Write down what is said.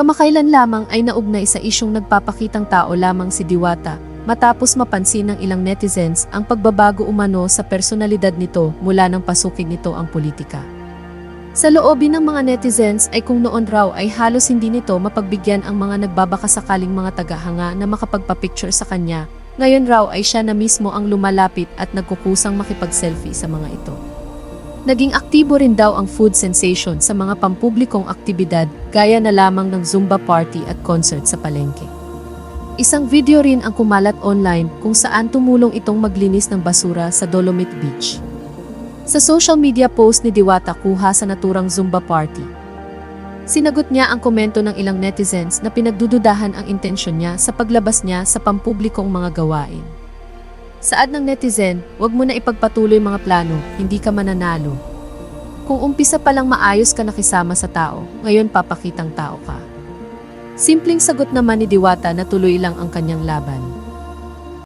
Kamakailan lamang ay naugnay sa isyong nagpapakitang tao lamang si Diwata matapos mapansin ng ilang netizens ang pagbabago umano sa personalidad nito mula nang pasukin nito ang politika. Sa loobin ng mga netizens ay kung noon raw ay halos hindi nito mapagbigyan ang mga nagbabakasakaling mga tagahanga na makapagpapicture sa kanya, ngayon raw ay siya na mismo ang lumalapit at nagkukusang makipag-selfie sa mga ito. Naging aktibo rin daw ang food sensation sa mga pampublikong aktibidad gaya na lamang ng Zumba party at concert sa palengke. Isang video rin ang kumalat online kung saan tumulong itong maglinis ng basura sa Dolomite Beach. Sa social media post ni Diwata kuha sa naturang Zumba party. Sinagot niya ang komento ng ilang netizens na pinagdududahan ang intensyon niya sa paglabas niya sa pampublikong mga gawain. Saad ng netizen, wag mo na ipagpatuloy mga plano, hindi ka mananalo. Kung umpisa pa lang maayos ka nakisama sa tao, ngayon papakitang tao ka. Simpleng sagot naman ni Diwata na tuloy lang ang kanyang laban.